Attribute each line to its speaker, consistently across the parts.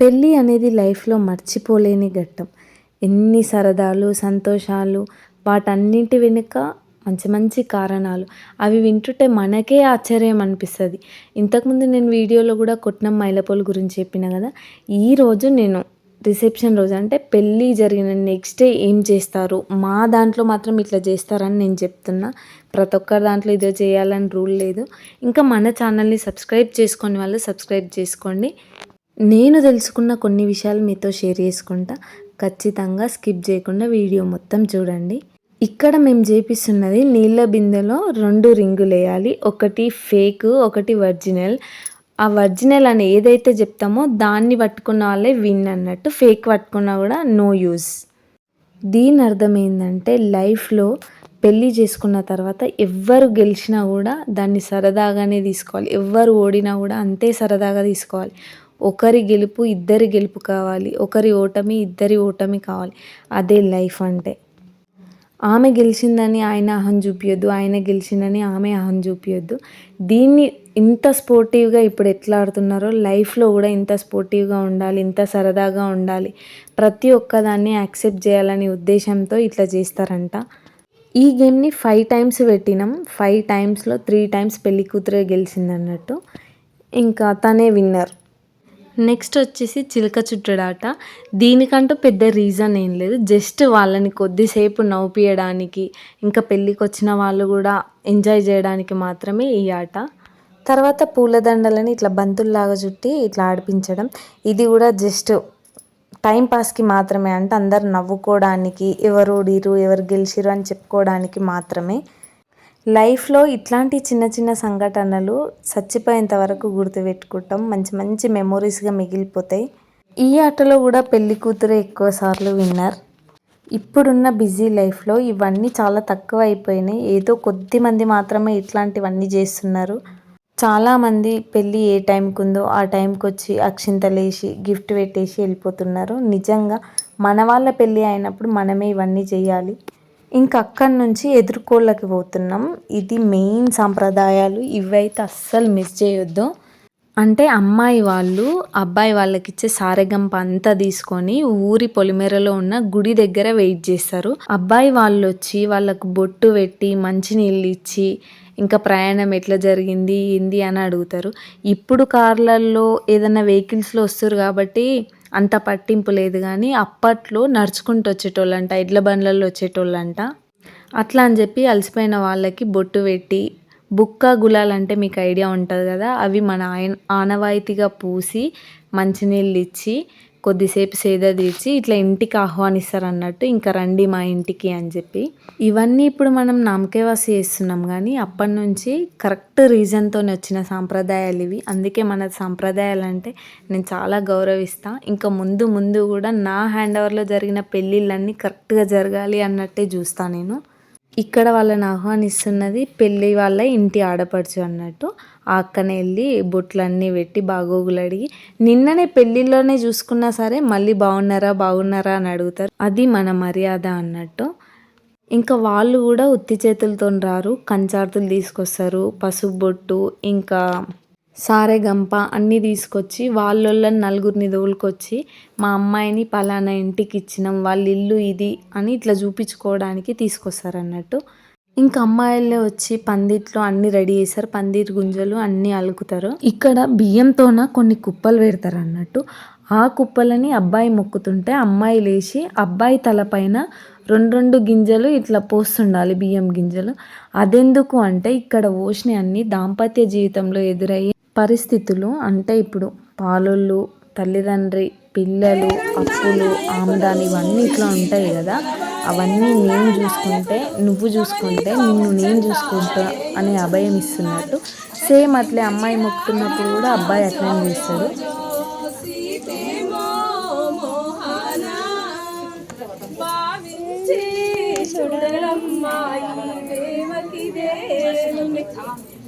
Speaker 1: పెళ్ళి అనేది లైఫ్లో మర్చిపోలేని ఘట్టం. ఎన్ని సరదాలు సంతోషాలు వాటన్నింటి వెనుక మంచి మంచి కారణాలు. అవి వింటుంటే మనకే ఆశ్చర్యం అనిపిస్తుంది. ఇంతకుముందు నేను వీడియోలో కూడా కొట్నం మైలపోలు గురించి చెప్పిన కదా ఈరోజు నేను రిసెప్షన్ రోజు అంటే పెళ్ళి జరిగిన నెక్స్ట్ డే ఏం చేస్తారు? మా దాంట్లో మాత్రం ఇట్లా చేస్తారని నేను చెప్తున్నా. ప్రతి ఒక్కరి దాంట్లో ఇదో చేయాలని రూల్ లేదు. ఇంకా మన ఛానల్ని సబ్స్క్రైబ్ చేసుకొని వాళ్ళు సబ్స్క్రైబ్ చేసుకోండి. నేను తెలుసుకున్న కొన్ని విషయాలు మీతో షేర్ చేసుకుంటా. ఖచ్చితంగా స్కిప్ చేయకుండా వీడియో మొత్తం చూడండి. ఇక్కడ మేము చేపిస్తున్నది నీళ్ళ బిందెలో రెండు రింగులు వేయాలి. ఒకటి ఫేక్ ఒకటి ఒరిజినల్. ఆ ఒరిజినల్ అని ఏదైతే చెప్తామో దాన్ని పట్టుకున్న వాళ్ళే విన్ అన్నట్టు ఫేక్ పట్టుకున్నా కూడా నో యూస్ దీని అర్థం ఏంటంటే లైఫ్లో పెళ్ళి చేసుకున్న తర్వాత ఎవ్వరు గెలిచినా కూడా దాన్ని సరదాగానే తీసుకోవాలి. ఎవ్వరు ఓడినా కూడా అంతే సరదాగా తీసుకోవాలి. ఒకరి గెలుపు ఇద్దరి గెలుపు కావాలి. ఒకరి ఓటమి ఇద్దరి ఓటమి కావాలి. అదే లైఫ్ అంటే. ఆమె గెలిచిందని ఆయన అహం చూపించొద్దు ఆయన గెలిచిందని ఆమె అహం చూపించొద్దు దీన్ని ఇంత స్పోర్టివ్గా ఇప్పుడు ఎట్లా ఆడుతున్నారో లైఫ్లో కూడా ఇంత స్పోర్టివ్గా ఉండాలి ఇంత సరదాగా ఉండాలి. ప్రతి ఒక్కదాన్ని యాక్సెప్ట్ చేయాలనే ఉద్దేశంతో ఇట్లా చేస్తారంట. ఈ గేమ్ని ఫైవ్ టైమ్స్ పెట్టినాం. ఫైవ్ టైమ్స్లో త్రీ టైమ్స్ పెళ్ళి కూతురే ఇంకా తనే విన్నర్. నెక్స్ట్ వచ్చేసి చిలక చుట్టడాట. దీనికంటూ పెద్ద రీజన్ ఏం లేదు. జస్ట్ వాళ్ళని కొద్దిసేపు నవ్వుపియడానికి ఇంకా పెళ్ళికి వచ్చిన వాళ్ళు కూడా ఎంజాయ్ చేయడానికి మాత్రమే ఈ ఆట. తర్వాత పూలదండలని ఇట్లా బంతుల్లాగా చుట్టి ఇట్లా ఆడిపించడం. ఇది కూడా జస్ట్ టైం పాస్కి మాత్రమే. అంటే అందరు నవ్వుకోవడానికి ఎవరు ఓడిరు ఎవరు గెలిచిరు అని చెప్పుకోవడానికి మాత్రమే. లైఫ్లో ఇట్లాంటి చిన్న చిన్న సంఘటనలు చచ్చిపోయేంత వరకు గుర్తుపెట్టుకుంటాం. మంచి మంచి మెమొరీస్గా మిగిలిపోతాయి. ఈ ఆటలో కూడా పెళ్ళి కూతురు ఎక్కువ సార్లు విన్నర్. ఇప్పుడున్న బిజీ లైఫ్లో ఇవన్నీ చాలా తక్కువ అయిపోయినాయి. ఏదో కొద్ది మంది మాత్రమే ఇట్లాంటివన్నీ చేస్తున్నారు. చాలామంది పెళ్ళి ఏ టైంకి ఉందో ఆ టైంకి వచ్చి అక్షింతలేసి గిఫ్ట్ పెట్టేసి వెళ్ళిపోతున్నారు. నిజంగా మన వాళ్ళ పెళ్ళి అయినప్పుడు మనమే ఇవన్నీ చేయాలి. ఇంక అక్కడి నుంచి ఎదుర్కోళ్ళకి పోతున్నాం. ఇది మెయిన్ సాంప్రదాయాలు. ఇవైతే అస్సలు మిస్ చేయొద్దు. అంటే అమ్మాయి వాళ్ళు అబ్బాయి వాళ్ళకి ఇచ్చే సారెగంప అంతా తీసుకొని ఊరి పొలిమేరలో ఉన్న గుడి దగ్గర వెయిట్ చేస్తారు. అబ్బాయి వాళ్ళు వచ్చి వాళ్ళకు బొట్టు పెట్టి మంచినీళ్ళు ఇచ్చి ఇంకా ప్రయాణం ఎట్లా జరిగింది ఏంది అని అడుగుతారు. ఇప్పుడు కార్లల్లో ఏదైనా వెహికల్స్లో వస్తారు కాబట్టి అంత పట్టింపు లేదు కానీ అప్పట్లో నడుచుకుంటూ వచ్చేటోళ్ళంట ఎడ్ల బండ్లలో వచ్చేటోళ్ళంట. అట్లా అని చెప్పి అలసిపోయిన వాళ్ళకి బొట్టు పెట్టి బుక్క గులాలంటే మీకు ఐడియా ఉంటుంది కదా అవి మన ఆయన ఆనవాయితీగా పూసి మంచినీళ్ళు ఇచ్చి కొద్దిసేపు సేద తీర్చి ఇట్లా ఇంటికి ఆహ్వానిస్తారు అన్నట్టు ఇంకా రండి మా ఇంటికి అని చెప్పి. ఇవన్నీ ఇప్పుడు మనం నామకేవాసి చేస్తున్నాం కానీ అప్పటి నుంచి కరెక్ట్ రీజన్తో వచ్చిన సాంప్రదాయాలు ఇవి. అందుకే మన సాంప్రదాయాలు అంటే నేను చాలా గౌరవిస్తా. ఇంకా ముందు ముందు కూడా నా హ్యాండ్ ఓవర్లో జరిగిన పెళ్ళిళ్ళన్నీ కరెక్ట్గా జరగాలి అన్నట్టే చూస్తాను నేను. ఇక్కడ వాళ్ళని ఆహ్వానిస్తున్నది పెళ్ళి వాళ్ళ ఇంటి ఆడపడుచు అన్నట్టు. ఆ అక్కనే వెళ్ళి బొట్లన్నీ పెట్టి బాగోగులు అడిగి నిన్ననే పెళ్ళిలోనే చూసుకున్నా సరే మళ్ళీ బాగున్నారా బాగున్నారా అని అడుగుతారు. అది మన మర్యాద అన్నట్టు. ఇంకా వాళ్ళు కూడా ఉత్తి చేతులతో రారు కంచార్తులు తీసుకొస్తారు పసుపు బొట్టు ఇంకా సారే గంప అన్నీ తీసుకొచ్చి వాళ్ళని నలుగురిని తోలుకొచ్చి మా అమ్మాయిని పలానా ఇంటికి ఇచ్చినాం వాళ్ళ ఇల్లు ఇది అని ఇట్లా చూపించుకోవడానికి తీసుకొస్తారు అన్నట్టు ఇంకా అమ్మాయిలే వచ్చి పందిట్లో అన్ని రెడీ చేస్తారు పందిరి గుంజలు అన్నీ అలుకుతారు. ఇక్కడ బియ్యంతోన కొన్ని కుప్పలు పెడతారు అన్నట్టు ఆ కుప్పలని అబ్బాయి మొక్కుతుంటే అమ్మాయి లేచి అబ్బాయి తలపైన రెండు రెండు గింజలు ఇట్లా పోస్తుండాలి బియ్యం గింజలు. అదెందుకు అంటే ఇక్కడ పోసిన అన్ని దాంపత్య జీవితంలో ఎదురయ్యే పరిస్థితులు అంటే ఇప్పుడు పాలోళ్ళు తల్లిదండ్రి పిల్లలు అప్పులు ఆమదాని ఇవన్నీ ఇట్లా ఉంటాయి కదా. అవన్నీ నేను చూసుకుంటే నువ్వు చూసుకుంటే నిన్ను నేను చూసుకుంటా అనే అభయం ఇస్తున్నట్టు. సేమ్ అట్లే అమ్మాయి మొక్కుతున్నప్పుడు కూడా అబ్బాయి అట్లనే చేస్తాడు.
Speaker 2: కర్రా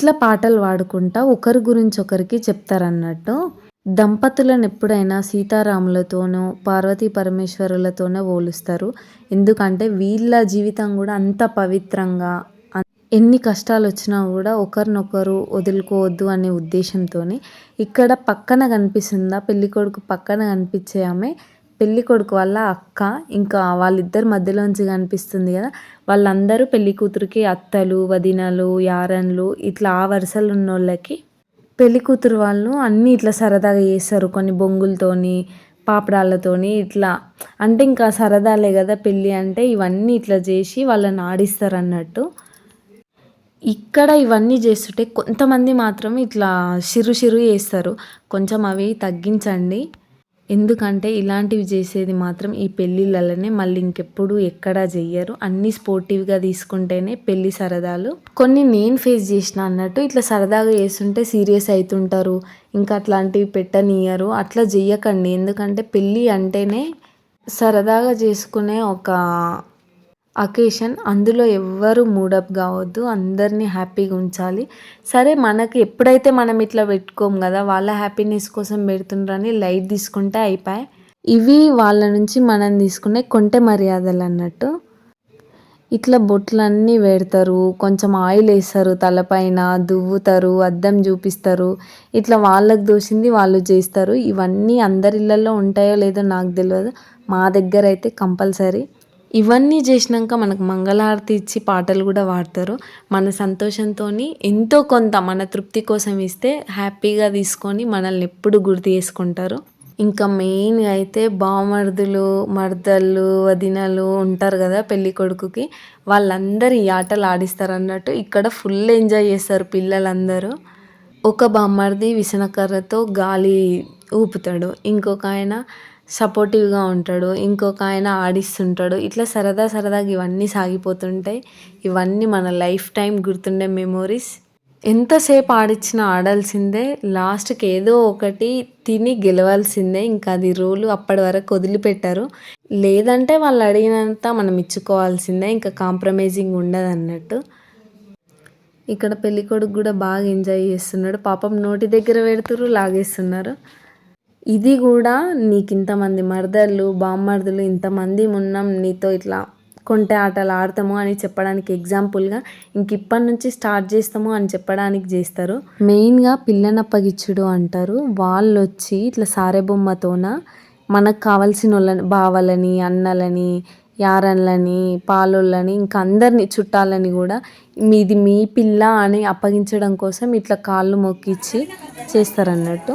Speaker 2: ఇట్లా
Speaker 1: పాటలు పాడుకుంటా ఒకరి గురించి ఒకరికి చెప్తారన్నట్టు. దంపతులను ఎప్పుడైనా సీతారాములతోనో పార్వతీ పరమేశ్వరులతోనో పోలుస్తారు. ఎందుకంటే వీళ్ళ జీవితం కూడా అంత పవిత్రంగా ఎన్ని కష్టాలు వచ్చినా కూడా ఒకరినొకరు వదులుకోవద్దు అనే ఉద్దేశంతో ఇక్కడ పక్కన కనిపిస్తుందా పెళ్ళికొడుకు పక్కన కనిపించే ఆమె పెళ్ళి కొడుకు వాళ్ళ అక్క ఇంకా వాళ్ళిద్దరి మధ్యలోంచి కనిపిస్తుంది కదా వాళ్ళందరూ పెళ్ళి కూతురికి అత్తలు వదినలు యారన్లు ఇట్లా ఆ వరుసలు ఉన్న వాళ్ళకి పెళ్ళి కూతురు వాళ్ళు అన్నీ ఇట్లా సరదాగా చేస్తారు కొన్ని బొంగులతోని పాపడాలతోని ఇట్లా. అంటే ఇంకా సరదాలే కదా పెళ్ళి అంటే ఇవన్నీ ఇట్లా చేసి వాళ్ళని ఆడిస్తారు అన్నట్టు ఇక్కడ ఇవన్నీ చేస్తుంటే కొంతమంది మాత్రం ఇట్లా షిరు షిరు చేస్తారు. కొంచెం అవి తగ్గించండి. ఎందుకంటే ఇలాంటివి చేసేది మాత్రం ఈ పెళ్ళిళ్ళలోనే మళ్ళీ ఇంకెప్పుడు ఎక్కడా చెయ్యరు. అన్నీ స్పోర్టివ్గా తీసుకుంటేనే పెళ్ళి సరదాలు. కొన్ని నేను ఫేస్ చేసిన అన్నట్టు ఇట్లా సరదాగా చేస్తుంటే సీరియస్ అవుతుంటారు ఇంకా అట్లాంటివి పెట్టనియరు. అట్లా చెయ్యకండి. ఎందుకంటే పెళ్ళి అంటేనే సరదాగా చేసుకునే ఒక అకేషన్ అందులో ఎవ్వరు మూడప్ కావద్దు అందరినీ హ్యాపీగా ఉంచాలి. సరే మనకి ఎప్పుడైతే మనం ఇట్లా పెట్టుకోం కదా వాళ్ళ హ్యాపీనెస్ కోసం పెడుతుండ్రని లైట్ తీసుకుంటే అయిపోయాయి ఇవి వాళ్ళ నుంచి మనం తీసుకునే కొంటె మర్యాదలు అన్నట్టు. ఇట్లా బొట్లన్నీ పెడతారు కొంచెం ఆయిల్ వేస్తారు తలపైన దువ్వుతారు అద్దం చూపిస్తారు. ఇట్లా వాళ్ళకు దోసింది వాళ్ళు చేస్తారు. ఇవన్నీ అందరి ఇళ్ళల్లో ఉంటాయో లేదో నాకు తెలియదు మా దగ్గర అయితే కంపల్సరీ. ఇవన్నీ చేసినాక మనకు మంగళహారతి ఇచ్చి పాటలు కూడా పాడతారు. మన సంతోషంతో ఎంతో కొంత మన తృప్తి కోసం ఇస్తే హ్యాపీగా తీసుకొని మనల్ని ఎప్పుడు గుర్తు చేసుకుంటారు. ఇంకా మెయిన్గా అయితే బావమరుదులు మర్దలు వదినలు ఉంటారు కదా పెళ్ళి కొడుకుకి. వాళ్ళందరూ ఈ ఆటలు ఆడిస్తారు అన్నట్టు ఇక్కడ ఫుల్ ఎంజాయ్ చేస్తారు పిల్లలందరూ. ఒక బామ్మర్ది విసనకర్రతో గాలి ఊపుతాడు. ఇంకొక ఆయన సపోర్టివ్గా ఉంటాడు ఇంకొక ఆయన ఆడిస్తుంటాడు. ఇట్లా సరదా సరదాగా ఇవన్నీ సాగిపోతుంటాయి. ఇవన్నీ మన లైఫ్ టైం గుర్తుండే మెమోరీస్ ఎంతసేపు ఆడిచ్చినా ఆడాల్సిందే. లాస్ట్కి ఏదో ఒకటి తిని గెలవాల్సిందే. ఇంకా అది రూలు అప్పటి వరకు వదిలిపెట్టారు. లేదంటే వాళ్ళు అడిగినంత మనం ఇచ్చుకోవాల్సిందే. ఇంకా కాంప్రమైజింగ్ ఉండదు అన్నట్టు. ఇక్కడ పెళ్ళికొడుకు కూడా బాగా ఎంజాయ్ చేస్తున్నాడు. పాపం నోటి దగ్గర పెడుతురు లాగేస్తున్నారు. ఇది కూడా నీకు ఇంతమంది మరదళ్ళు బామ్మర్దులు ఇంతమంది ఉన్నాం నీతో ఇట్లా కొంటె ఆటలు ఆడతాము అని చెప్పడానికి ఎగ్జాంపుల్గా ఇంక ఇప్పటి నుంచి స్టార్ట్ చేస్తాము అని చెప్పడానికి చేస్తారు. మెయిన్గా పిల్లనప్పగిచ్చుడు అంటారు. వాళ్ళు వచ్చి ఇట్లా సారె బొమ్మతోన మనకు కావాల్సిన వాళ్ళని బావలని అన్నలని యారన్లని పాలోళ్ళని ఇంకా అందరిని చుట్టాలని కూడా మీది మీ పిల్ల అని అప్పగించడం కోసం ఇట్లా కాళ్ళు మొక్కిచ్చి చేస్తారన్నట్టు.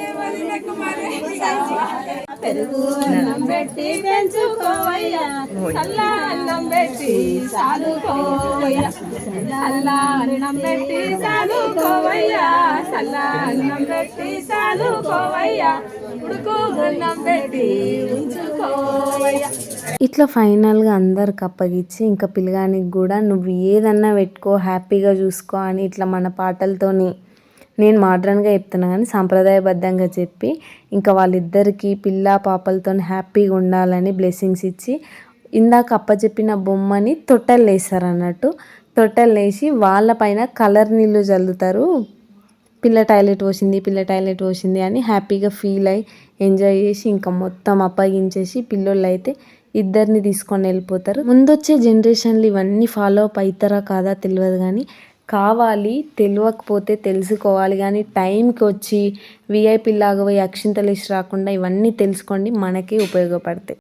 Speaker 3: పెరుగు అన్నం పెట్టి పెంచుకోవయ్యా చల్ల అన్నం పెట్టి సాదుకోవయ్యా. చల్ల అన్నం పెట్టి సాదుకోవయ్యా చల్ల అన్నం పెట్టి సాదుకోవయ్యా. ఉడుకు అన్నం పెట్టి ఉంచుకోవయ్యా.
Speaker 1: ఇట్లా ఫైనల్గా అందరికి అప్పగిచ్చి ఇంకా పిల్లగానికి కూడా నువ్వు ఏదన్నా పెట్టుకో హ్యాపీగా చూసుకో అని ఇట్లా మన పాటలతోని నేను మోడ్రన్గా చెప్తున్నా కానీ సాంప్రదాయబద్ధంగా చెప్పి ఇంకా వాళ్ళిద్దరికీ పిల్ల పాపలతో హ్యాపీగా ఉండాలని బ్లెస్సింగ్స్ ఇచ్చి ఇందాక అప్పచెప్పిన బొమ్మని తొట్టెలు వేస్తారు అన్నట్టు. తొట్టెలు వేసి వాళ్ళపైన కలర్ నీళ్ళు చల్లుతారు. పిల్ల టాయిలెట్ పోసింది పిల్ల టాయిలెట్ పోసింది అని హ్యాపీగా ఫీల్ అయ్యి ఎంజాయ్ చేసి ఇంకా మొత్తం అప్పగించేసి పిల్లోళ్ళు అయితే ఇద్దరిని తీసుకొని వెళ్ళిపోతారు. ముందొచ్చే జనరేషన్లు ఇవన్నీ ఫాలో అప్ అవుతారా కాదా తెలియదు కానీ కావాలి తెలియకపోతే తెలుసుకోవాలి. కానీ టైంకి వచ్చి విఐపి లాగా పోయి అక్షింతలు రాకుండా ఇవన్నీ తెలుసుకోండి మనకే ఉపయోగపడతాయి.